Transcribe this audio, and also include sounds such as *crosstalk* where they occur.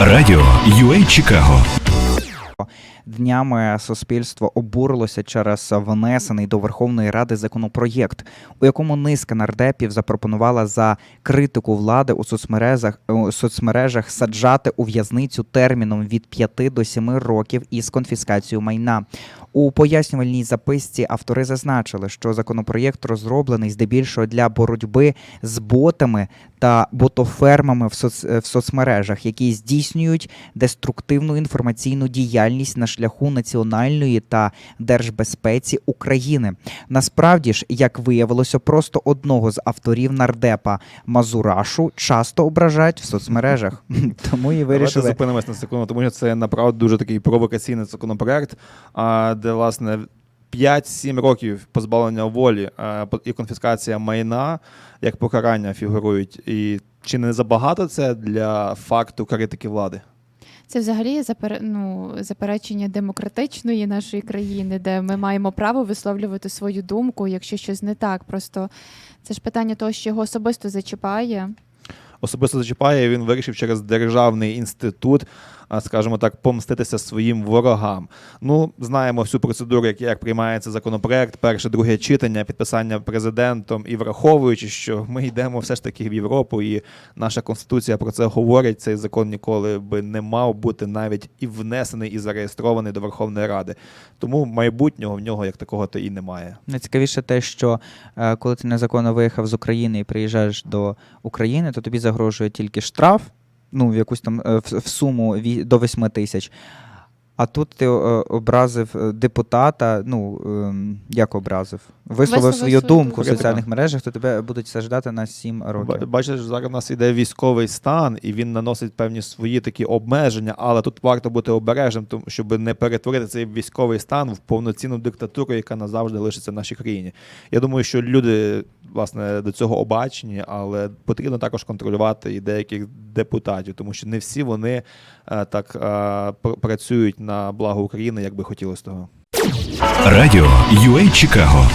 Радіо UA Чикаго Днями суспільство обурилося через внесений до Верховної Ради законопроєкт, у якому низка нардепів запропонувала за критику влади у соцмережах у соцмережах саджати у в'язницю терміном від 5 до 7 років із конфіскацією майна. У пояснювальній записці автори зазначили, що законопроєкт розроблений здебільшого для боротьби з ботами та ботофермами в, соц... в соцмережах, які здійснюють деструктивну інформаційну діяльність на шляху національної та держбезпеці України. Насправді ж, як виявилося, просто одного з авторів нардепа Мазурашу часто ображають в соцмережах. *laughs* Тому і Давайте вирішили зупинимось на секунду, тому що це направду дуже такий провокаційний законопроект, де, власне, 5-7 років позбавлення волі по- і конфіскація майна як покарання фігурують. І чи не забагато це для факту критики влади? Це взагалі запер... ну, заперечення демократичної нашої країни, де ми маємо право висловлювати свою думку, якщо щось не так. Просто це ж питання того, що його особисто зачіпає. Особисто зачіпає, він вирішив через державний інститут, скажімо так, помститися своїм ворогам. Ну, знаємо всю процедуру, як, як приймається законопроект, перше, друге читання, підписання президентом, і враховуючи, що ми йдемо все ж таки в Європу, і наша конституція про це говорить. Цей закон ніколи би не мав бути навіть і внесений, і зареєстрований до Верховної Ради. Тому майбутнього в нього як такого то і немає. Найцікавіше те, що е, коли ти незаконно виїхав з України і приїжджаєш до України, то тобі загрожує тільки штраф, ну, в якусь там е, в, суму до 8 тисяч. А тут ти е, образив е, депутата, ну ем, як образив? Висловив Висловив свою свою думку в соціальних мережах, то тебе будуть саждати на 7 років. Бачиш, зараз у нас іде військовий стан, і він наносить певні свої такі обмеження, але тут варто бути обережним, тому щоб не перетворити цей військовий стан в повноцінну диктатуру, яка назавжди лишиться в нашій країні. Я думаю, що люди власне до цього обачені, але потрібно також контролювати і деяких депутатів, тому що не всі вони е, так пр- працюють на благо України, як би хотілося того. Радіо UA Чикаго